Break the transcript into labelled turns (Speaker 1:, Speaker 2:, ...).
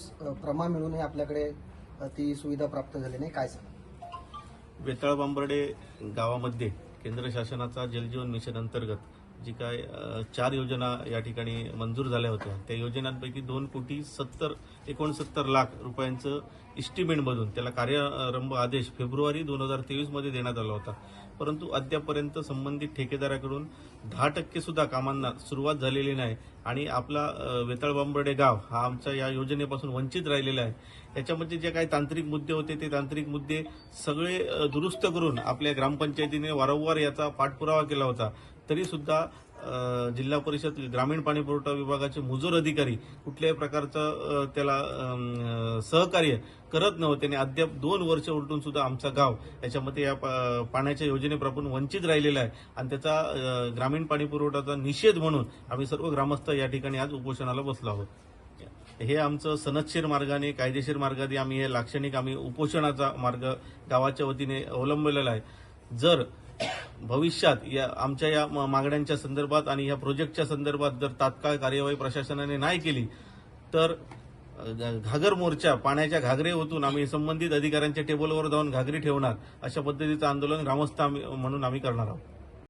Speaker 1: दिवस प्रमा मिळूनही आपल्याकडे ती सुविधा प्राप्त झाली नाही. काय सांगा
Speaker 2: वेताळ बांबर्डे गावामध्ये केंद्र शासनाचा जलजीवन मिशन अंतर्गत जी काय चार योजना या ठिकाणी मंजूर झाल्या होत्या त्या योजनांपैकी दोन कोटी सत्तर एकोणसत्तर लाख रुपयांचं इस्टिमेट बनून त्याला कार्यारंभ आदेश फेब्रुवारी दोन हजार तेवीसमध्ये देण्यात आला होता. परंतु अद्यापर्यंत संबंधित ठेकेदाराकडून दहा टक्के सुद्धा कामांना सुरुवात झालेली नाही. आणि आपला वेताळबांबर्डे वेताळ बांबर्डे गाव हा आमचा या योजनेपासून वंचित राहिलेला आहे. याच्यामध्ये जे काही तांत्रिक मुद्दे होते ते तांत्रिक मुद्दे सगळे दुरुस्त करून आपल्या ग्रामपंचायतीने वारंवार याचा पाठपुरावा केला होता. तरी सुद्धा जिल्हा परिषद ग्रामीण पाणी पुरवठा विभागाचे मुजोर अधिकारी कुठल्याही प्रकारचं त्याला सहकार्य करत नव्हते आणि अद्याप दोन वर्ष उलटून सुद्धा आमचा गाव याच्यामध्ये या पाण्याच्या योजनेपासून वंचित राहिलेला आहे. आणि त्याचा ग्रामीण पाणी पुरवठाचा निषेध म्हणून आम्ही सर्व ग्रामस्थ या ठिकाणी आज उपोषणाला बसलो आहोत. हे आमचं सनदशीर मार्गाने कायदेशीर मार्गाने आम्ही हे लाक्षणिक आम्ही उपोषणाचा मार्ग गावाच्या वतीने अवलंबलेला आहे. जर भविष्यात या आमच्या या म- मागण्यांच्या संदर्भात आणि या प्रोजेक्टच्या संदर्भात जर तात्काळ कार्यवाही प्रशासनाने नाही केली तर घागर मोर्चा पाण्याच्या घागरे ओतून आम्ही संबंधित अधिकाऱ्यांच्या टेबलवर जाऊन घागरी ठेवणार अशा पद्धतीचं आंदोलन ग्रामस्थ आम्ही- म्हणून आम्ही करणार आहोत.